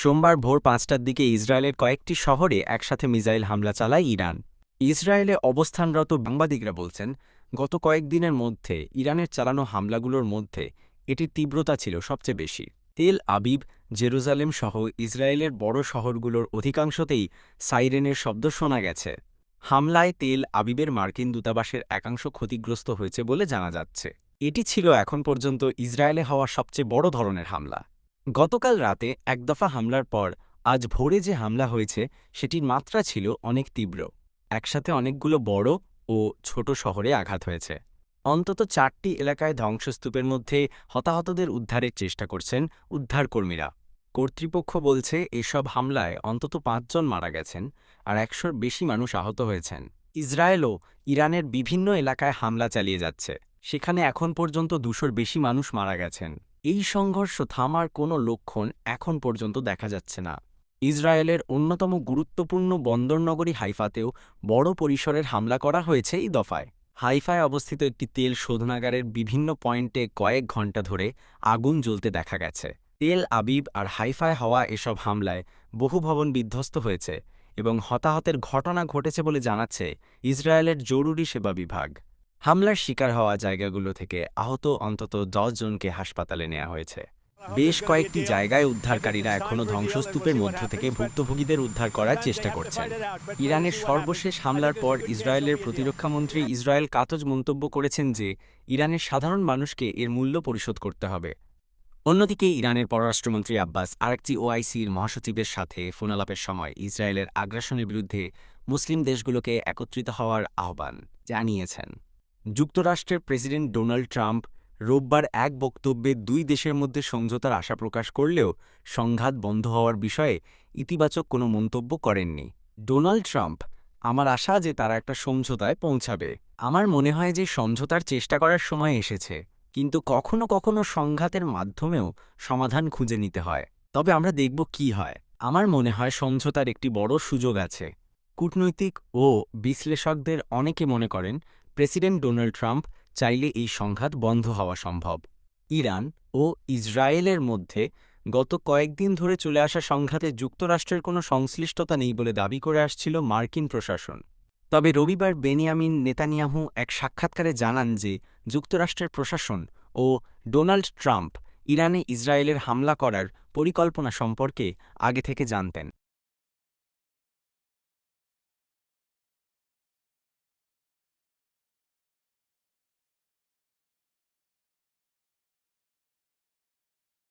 সোমবার ভোর পাঁচটার দিকে ইসরায়েলের কয়েকটি শহরে একসাথে মিসাইল হামলা চালায় ইরান। ইসরায়েলে অবস্থানরত সাংবাদিকরা বলছেন, গত কয়েকদিনের মধ্যে ইরানের চালানো হামলাগুলোর মধ্যে এটির তীব্রতা ছিল সবচেয়ে বেশি। তেল আবিব, জেরুজালেম সহ ইসরায়েলের বড় শহরগুলোর অধিকাংশতেই সাইরেনের শব্দ শোনা গেছে। হামলায় তেল আবিবের মার্কিন দূতাবাসের একাংশ ক্ষতিগ্রস্ত হয়েছে বলে জানা যাচ্ছে। এটি ছিল এখন পর্যন্ত ইসরায়েলে হওয়া সবচেয়ে বড় ধরনের হামলা। গতকাল রাতে একদফা হামলার পর আজ ভোরে যে হামলা হয়েছে, সেটির মাত্রা ছিল অনেক তীব্র। একসাথে অনেকগুলো বড় ও ছোট শহরে আঘাত হয়েছে। অন্তত চারটি এলাকায় ধ্বংসস্তূপের মধ্যে হতাহতদের উদ্ধারের চেষ্টা করছেন উদ্ধারকর্মীরা। কর্তৃপক্ষ বলছে, এসব হামলায় অন্তত পাঁচজন মারা গেছেন আর একশোর বেশি মানুষ আহত হয়েছেন। ইসরায়েলও ইরানের বিভিন্ন এলাকায় হামলা চালিয়ে যাচ্ছে। সেখানে এখন পর্যন্ত দুশোর বেশি মানুষ মারা গেছেন। এই সংঘর্ষ থামার কোনো লক্ষণ এখন পর্যন্ত দেখা যাচ্ছে না। ইসরায়েলের অন্যতম গুরুত্বপূর্ণ বন্দরনগরী হাইফাতেও বড় পরিসরের হামলা করা হয়েছে এই দফায়। হাইফায় অবস্থিত একটি তেল শোধনাগারের বিভিন্ন পয়েন্টে কয়েক ঘণ্টা ধরে আগুন জ্বলতে দেখা গেছে। তেল আবিব আর হাইফায় হওয়া এসব হামলায় বহু ভবন বিধ্বস্ত হয়েছে এবং হতাহতের ঘটনা ঘটেছে বলে জানাচ্ছে ইসরায়েলের জরুরি সেবা বিভাগ। হামলার শিকার হওয়া জায়গাগুলো থেকে আহত অন্তত জনকে হাসপাতালে নেওয়া হয়েছে। বেশ কয়েকটি জায়গায় উদ্ধারকারীরা এখনও ধ্বংসস্তূপের মধ্য থেকে ভুক্তভোগীদের উদ্ধার করার চেষ্টা করছেন। ইরানের সর্বশেষ হামলার পর ইসরায়েলের প্রতিরক্ষামন্ত্রী ইসরায়েল কাতজ মন্তব্য করেছেন যে, ইরানের সাধারণ মানুষকে এর মূল্য পরিশোধ করতে হবে। অন্যদিকে ইরানের পররাষ্ট্রমন্ত্রী আব্বাস আরেকটি ওআইসির মহাসচিবের সাথে ফোনালাপের সময় ইসরায়েলের আগ্রাসনের বিরুদ্ধে মুসলিম দেশগুলোকে একত্রিত হওয়ার আহ্বান জানিয়েছেন। যুক্তরাষ্ট্রের প্রেসিডেন্ট ডোনাল্ড ট্রাম্প রোববার এক বক্তব্যে দুই দেশের মধ্যে সমঝোতার আশা প্রকাশ করলেও সংঘাত বন্ধ হওয়ার বিষয়ে ইতিবাচক কোনো মন্তব্য করেননি। ডোনাল্ড ট্রাম্প, আমার আশা যে তারা একটা সমঝোতায় পৌঁছাবে। আমার মনে হয় যে সমঝোতার চেষ্টা করার সময় এসেছে, কিন্তু কখনো কখনো সংঘাতের মাধ্যমেও সমাধান খুঁজে নিতে হয়। তবে আমরা দেখব কি হয়। আমার মনে হয় সমঝোতার একটি বড় সুযোগ আছে। কূটনৈতিক ও বিশ্লেষকদের অনেকে মনে করেন প্রেসিডেন্ট ডোনাল্ড ট্রাম্প চাইলে এই সংঘাত বন্ধ হওয়া সম্ভব। ইরান ও ইসরায়েলের মধ্যে গত কয়েকদিন ধরে চলে আসা সংঘাতে যুক্তরাষ্ট্রের কোনো সংশ্লিষ্টতা নেই বলে দাবি করে আসছিল মার্কিন প্রশাসন। তবে রবিবার বেনিয়ামিন নেতানিয়াহু এক সাক্ষাৎকারে জানান যে যুক্তরাষ্ট্রের প্রশাসন ও ডোনাল্ড ট্রাম্প ইরানে ইসরায়েলের হামলা করার পরিকল্পনা সম্পর্কে আগে থেকে জানতেন।